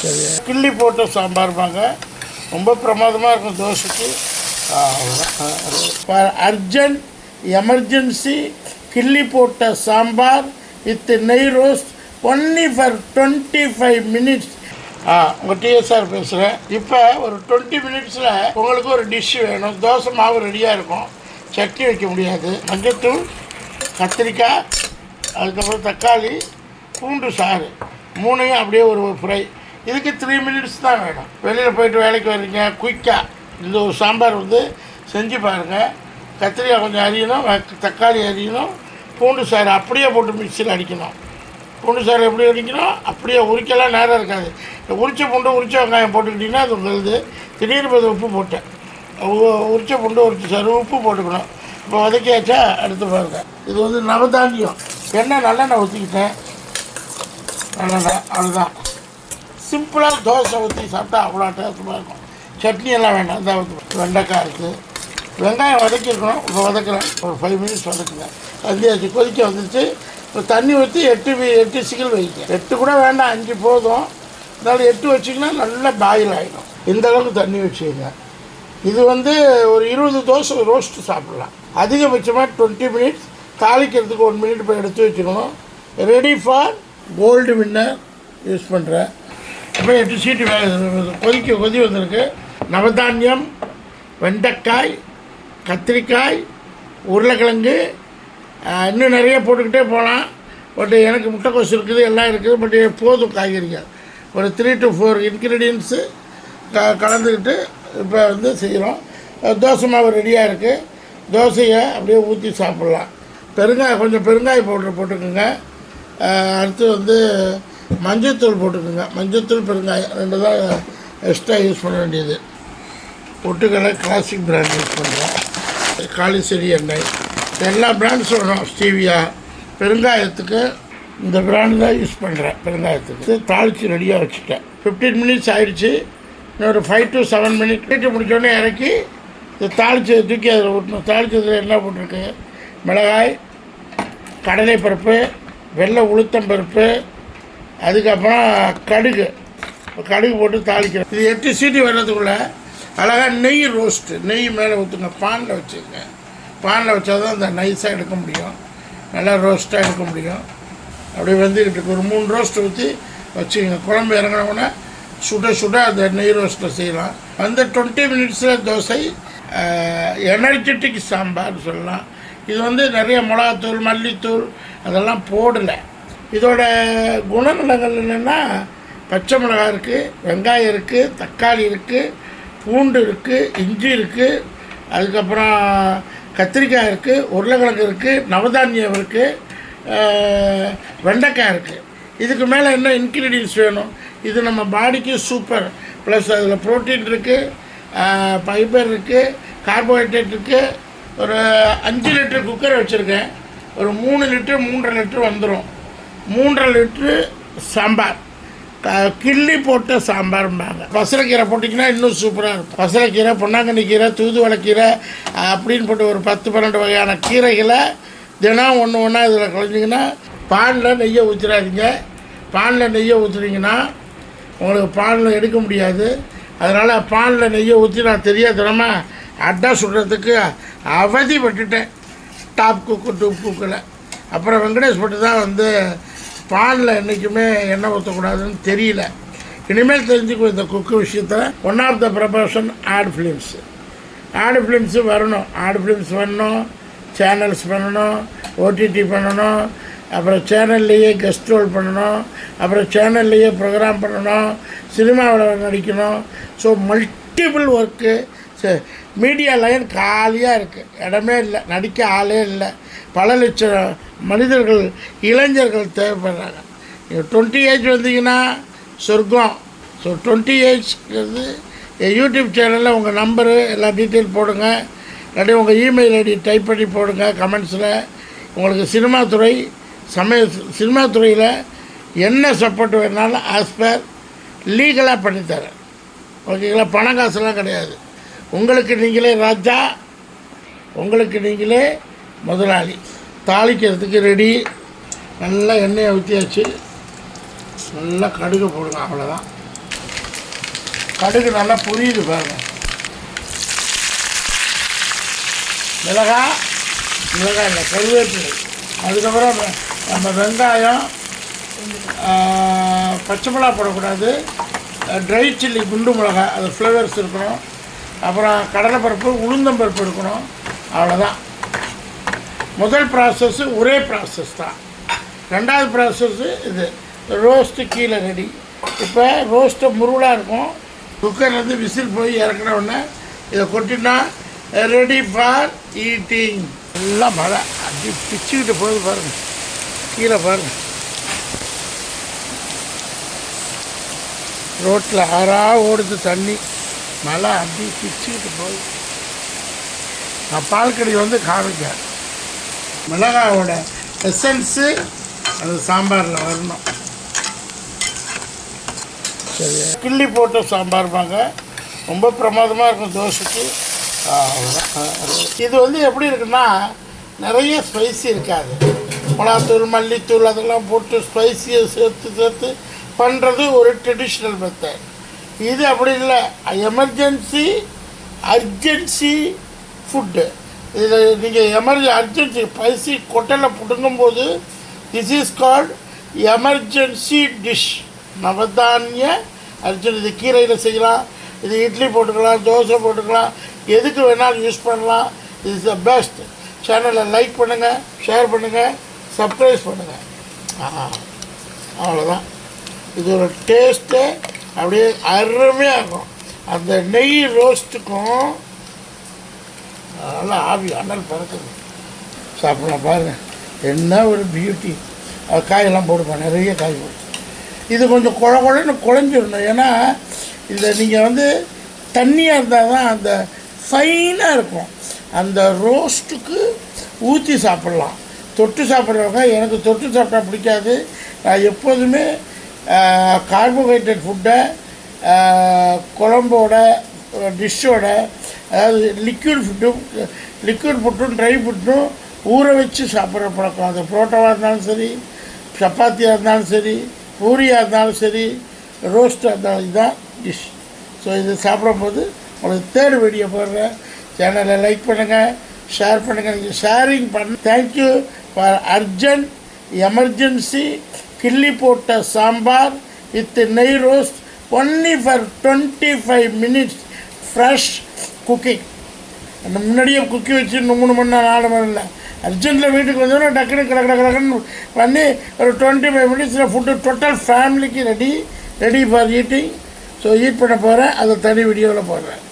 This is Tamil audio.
சரி கிள்ளி போட்ட சாம்பார்பாங்க ரொம்ப பிரமாதமாக இருக்கும் தோசைக்கு. அர்ஜென்ட் எமர்ஜென்சி கிள்ளி போட்ட சாம்பார் வித் நெய் roast only for twenty five minutes ஆ உங்கள் டிஎஸ்ஆர் பேசுகிறேன் இப்போ ஒரு டுவெண்ட்டி மினிட்ஸில் உங்களுக்கு ஒரு டிஷ் வேணும். தோசை மாவு ரெடியாக இருக்கும். சட்னி வைக்க முடியாது. மஞ்சத்தூள் கத்திரிக்காய் அதுக்கப்புறம் தக்காளி பூண்டு சாறு. மூணையும் அப்படியே ஒரு ஃப்ரை இதுக்கு த்ரீ மினிட்ஸ் தான் வேணும். வெளியில் போயிட்டு வேலைக்கு வர்றீங்க குயிக்காக இந்த ஒரு சாம்பார் வந்து செஞ்சு பாருங்கள் கத்திரிக்காய் கொஞ்சம் அரியணும் தக்காளி அரியணும் பூண்டு சாறு அப்படியே போட்டு மிக்சியில் அடிக்கணும். பூண்டு சாறு எப்படி அடிக்கணும்? அப்படியே உரிக்கலாம் நேரம் இருக்காது. இந்த உரிச்ச பூண்டு உரிச்ச வெங்காயம் போட்டுக்கிட்டிங்கன்னா அது வெளுது திடீர்னு போது உப்பு போட்டேன். உரிச்ச பூண்டு உரிச்ச சாறு உப்பு போட்டுக்கணும். இப்போ வதக்கியாச்சா? அடுத்து பாருங்கள் இது வந்து நவதானியம். எண்ணெய் நல்லெண்ணெய் ஊற்றிக்கிட்டேன் நல்லெண்ணெய் அவ்வளோதான் சிம்பிளாக தோசை ஊற்றி சாப்பிட்டா அவ்வளோ டேஸ்டமாக இருக்கும். சட்னி எல்லாம் வேண்டாம் இந்த வெண்டைக்காய் இருக்குது வெங்காயம் வதக்கிருக்கணும். இப்போ வதக்கிறேன். ஒரு ஃபைவ் மினிட்ஸ் வதக்குங்க வந்தியாச்சு கொதிக்க வந்துச்சு இப்போ தண்ணி ஊற்றி எட்டு எட்டு சிக்கல் வைக்க எட்டு கூட வேண்டாம் அஞ்சு போதும். அதனால் எட்டு வச்சிங்கன்னா நல்லா பாயில் ஆகிடும் இந்த அளவுக்கு தண்ணி வச்சுக்கோங்க இது வந்து ஒரு இருபது தோசை ரோஸ்ட்டு சாப்பிட்லாம். அதிகபட்சமாக டுவெண்ட்டி மினிட்ஸ் தாளிக்கிறதுக்கு ஒன் மினிட் போய் எடுத்து வச்சுக்கணும். Ready for Gold Winner use பண்ணுறேன் அப்புறம் எட்டு சீட்டு கொதிக்க கொதி வந்திருக்கு. நவதானியம் வெண்டைக்காய் கத்திரிக்காய் உருளைக்கிழங்கு இன்னும் நிறைய போட்டுக்கிட்டே போகலாம். பட் எனக்கு முட்டைக்கோசு இருக்குது எல்லாம் இருக்குது. பட் போதும் காய்கறிகள். ஒரு த்ரீ டு ஃபோர் இன்க்ரீடியன்ஸு க கலந்துக்கிட்டு இப்போ வந்து செய்கிறோம் தோசை மாவு ரெடியாக இருக்குது தோசையை அப்படியே ஊற்றி சாப்பிட்லாம். பெருங்காயம் கொஞ்சம் பெருங்காய் பவுடர் போட்டுக்கோங்க. அடுத்து வந்து மஞ்சத்தூள் போட்டுக்கோங்க. மஞ்சத்தூள் பெருங்காயம் ரெண்டு தான் எக்ஸ்ட்ரா யூஸ் பண்ண வேண்டியது. ஒட்டுக்கடை கிளாசிக் பிராண்ட் யூஸ் பண்ணுறோம் காளிசெடி எண்ணெய். எல்லா பிராண்ட்ஸும் வேணும் ஸ்டீவியா பெருங்காயத்துக்கு இந்த பிராண்ட் தான் யூஸ் பண்ணுறேன் பெருங்காயத்துக்கு. தாளித்து ரெடியாக வச்சுட்டேன். ஃபிஃப்டீன் மினிட்ஸ் ஆயிடுச்சு. இன்னொரு ஃபைவ் டு செவன் மினிட் வீட்டு முடிச்சோடனே இறக்கி இது தாளித்து தூக்கி அதில் ஊட்டணும் தாளிச்சதில் என்ன போட்டிருக்கு? மிளகாய் கடலைப்பருப்பு வெள்ளை உளுத்தம் பருப்பு அதுக்கப்புறம் கடுகு. கடுகு போட்டு தாளிக்கிறோம். இது எட்டு சீட்டி வர்றதுக்குள்ளே அழகாக நெய் ரோஸ்ட்டு நெய் மேலே ஊற்றுங்க பானில் வச்சுக்கோங்க பானில் வச்சால் தான் அந்த நைஸாக எடுக்க முடியும். நல்லா ரோஸ்ட்டாக எடுக்க முடியும். அப்படியே வெந்துக்கிட்டு இருக்கு. ஒரு மூணு ரோஸ்ட் ஊற்றி வச்சுக்கோங்க. குழம்பு இறங்கினவுடனே சுட சுட அந்த நெய் ரோஸ்ட்டை செய்யலாம். அந்த டுவெண்ட்டி மினிட்ஸில் தோசை எனர்ஜெட்டிக் சாம்பார் சொல்லலாம். இது வந்து நிறைய மிளகாத்தூள் மல்லித்தூள் அதெல்லாம் போடலை. இதோட குணநலங்கள் என்னென்னா பச்சை மிளகாய் இருக்குது வெங்காயம் இருக்குது தக்காளி இருக்குது பூண்டு இருக்குது இஞ்சி இருக்குது அதுக்கப்புறம் கத்திரிக்காய் இருக்குது உருளைக்கிழங்கு இருக்குது நவதானியம் இருக்குது வெண்டைக்காய் இருக்குது இதுக்கு மேலே என்ன இன்க்ரீடியன்ஸ் வேணும்? இது நம்ம பாடிக்கு சூப்பர் ப்ளஸ் அதில் ப்ரோட்டீன் இருக்குது ஃபைபர் இருக்குது கார்போஹைட்ரேட் இருக்குது ஒரு அஞ்சு லிட்டர் குக்கர் வச்சுருக்கேன். ஒரு மூணு லிட்டர் மூன்றரை லிட்டர் வந்துடும் மூன்றரை லிட்ரு சாம்பார். கிள்ளி போட்ட சாம்பார்ம்பாங்க. பசலைக்கீரை போட்டிங்கன்னா இன்னும் சூப்பராக இருக்கும். பசலைக்கீரை பொன்னாங்கண்ணி கீரை தூதுவளைக்கீரை அப்படின்னு போட்டு ஒரு பத்து பன்னெண்டு வகையான கீரைகளை தினம் ஒன்று ஒன்றா இதில் கலஞ்சிங்கன்னா பானில் நெய்யை ஊற்றிடாதீங்க பானில் நெய்யை ஊற்றுனீங்கன்னா உங்களுக்கு பானில் எடுக்க முடியாது. அதனால் பானில் நெய்யை ஊற்றி நான் தெரியாதனமாக அட்டா சுடுறதுக்கு அவதிப்பட்டுட்டேன் டாப் குக்கு டூப் குக்கில். அப்புறம் வெங்கடேஷ் பட்டு தான் வந்து பானில் என்றைக்குமே எண்ணெய் ஊற்றக்கூடாதுன்னு தெரியல. இனிமேல் தெரிஞ்சுக்கும் இந்த குக்கு விஷயத்தில் one of the profession ad films ad films வரணும். ஆடு ஃபிலிம்ஸ் வரணும். சேனல்ஸ் பண்ணணும். ஓடிடி பண்ணணும். அப்புறம் சேனல்லையே கெஸ்ட் ரோல் பண்ணணும். அப்புறம் சேனல்லையே ப்ரோக்ராம் பண்ணணும். சினிமாவில் நடிக்கணும். So multiple work media line காலியாக இருக்குது இடமே இல்லை. நடிக்க ஆளே இல்லை. பல லட்சம் மனிதர்கள் இளைஞர்கள் தேவைப்படுறாங்க. நீங்கள் டுவெண்ட்டி ஏஜ் வந்தீங்கன்னா சொர்க்கம். ஸோ டுவெண்ட்டி ஏஜ்ங்கிறது யூடியூப் சேனலில் உங்கள் நம்பரு எல்லா டீட்டெயில் போடுங்க. இல்லாட்டி உங்கள் இமெயில் ஐடி டைப் பண்ணி போடுங்க கமெண்ட்ஸில் உங்களுக்கு சினிமா துறை சமய சினிமா துறையில் என்ன சப்போர்ட் வேணாலும் ஆஸ் பர் லீகலாக பண்ணித்தரேன். ஓகேங்களா பணம் காசுலாம் கிடையாது. உங்களுக்கு நீங்களே ராஜா உங்களுக்கு நீங்களே முதலாளி. தாளிக்கிறதுக்கு ரெடி நல்லா எண்ணெயை ஊற்றியாச்சு நல்லா கடுகு போடுங்க அவ்வளோதான் கடுகு நல்லா புரியுது பாருங்க. மிளகாய் மிளகாய் இல்லை கருவேப்பிலை. அதுக்கப்புறம் நம்ம- வெங்காயம் பச்சை மிளகா போடக்கூடாது. ட்ரை சில்லி குண்டு மிளகாய் அது ஃப்ளேவர்ஸ் இருக்கணும். அப்புறம் கடலைப்பருப்பு உளுந்தம்பருப்பு இருக்கணும். அவ்வளோதான் முதல் ப்ராசஸ்ஸு ஒரே ப்ராசஸ் தான். ரெண்டாவது ப்ராசஸ்ஸு இது ரோஸ்ட்டு கீழே ரெடி இப்போ ரோஸ்ட்டு முருளாக இருக்கும். குக்கர்லேருந்து விசில் போய் இறக்குன உடனே இதை கொட்டினா ரெடி ஃபார் ஈட்டிங் எல்லாம் மழை. அப்படி பிச்சுக்கிட்டு போகுது பாருங்கள் கீழே பாருங்கள் ரோட்டில் ஆறாக ஓடுது தண்ணி. மழை அப்படி பிச்சுக்கிட்டு போகுது. நான் பால்கடி வந்து காமிக்கேன் மிளகாவோட எசன்ஸு அது சாம்பாரில் வரணும். சரி கிள்ளி போட்டு சாம்பார்பாங்க ரொம்ப பிரமாதமாக இருக்கும் தோசைக்கு. இது வந்து எப்படி இருக்குன்னா நிறைய ஸ்பைசி இருக்காது. மிளகாத்தூள் மல்லித்தூள் அதெல்லாம் போட்டு ஸ்பைசியை சேர்த்து சேர்த்து பண்ணுறது ஒரு ட்ரெடிஷ்னல் மெத்தட் இது அப்படி இல்லை. எமர்ஜென்சி அர்ஜென்சி ஃபுட்டு இதில் நீங்கள் எமர்ஜி அர்ஜென்சி பைசி கொட்டையில் பிடுங்கும்போது this is called emergency dish நவதானிய urgent இது கீரையில் செய்யலாம் இது இட்லி போட்டுக்கலாம் தோசை போட்டுக்கலாம் எதுக்கு வேணாலும் யூஸ் பண்ணலாம். இஸ் த பெஸ்ட் சேனலை லைக் பண்ணுங்கள் ஷேர் பண்ணுங்கள் சப்ஸ்கிரைப் பண்ணுங்கள் அவ்வளோதான் இது ஒரு டேஸ்ட்டு அப்படியே அருமையாக இருக்கும். அந்த நெய் ரோஸ்ட்டுக்கும் அதனால் ஆவி அனல் பறக்குது. சாப்பிடலாம் பாருங்கள் என்ன ஒரு பியூட்டி அது காயெல்லாம் போடுப்பேன் நிறைய காய் போடும். இது கொஞ்சம் குழ குழன்னு குழஞ்சிடணும். ஏன்னா இந்த நீங்கள் வந்து தண்ணியாக இருந்தால் தான் அந்த ஃபைனாக இருக்கும். அந்த ரோஸ்ட்டுக்கு ஊற்றி சாப்பிட்லாம். தொட்டு சாப்பிட்றவங்க எனக்கு தொட்டு சாப்பிட்டா பிடிக்காது. நான் எப்போதுமே கார்போஹைட்ரேட் ஃபுட்டை குழம்போட டிஷ்ஷோட அதாவது லிக்விட் ஃபுட்டும் லிக்விட் ஃபுட்டும் ட்ரை ஃபுட்டும் ஊற வச்சு சாப்பிட்ற பழக்கம். அது புரோட்டாவாக இருந்தாலும் சரி சப்பாத்தியாக இருந்தாலும் சரி பூரியாக இருந்தாலும் சரி ரோஸ்ட்டாக இருந்தாலும் இதுதான் டிஷ் ஸோ இது சாப்பிடும்போது உங்களுக்கு தேர்ட் வீடியோ போடுறேன் சேனலை லைக் பண்ணுங்கள் ஷேர் பண்ணுங்கள் நீங்கள் ஷேரிங் பண்ண தேங்க்யூ ஃபார் அர்ஜென்ட் எமர்ஜென்சி கிள்ளி போட்ட சாம்பார் வித் நெய் roast only for twenty five minutes fresh cooking அந்த முன்னாடியே குக்கி வச்சு மூணு மணி நேரம் நாலு மணி நேரம். அர்ஜென்ட்டில் வீட்டுக்கு வந்தோன்னா டக்குனு கிட கிடக்குன்னு பண்ணி ஒரு டுவெண்ட்டி ஃபைவ் மினிட்ஸில் ஃபுட்டு டோட்டல் ஃபேமிலிக்கு ready ready for eating so eat பண்ண போகிறேன் அதை தனி வீடியோவில் போடுறேன்.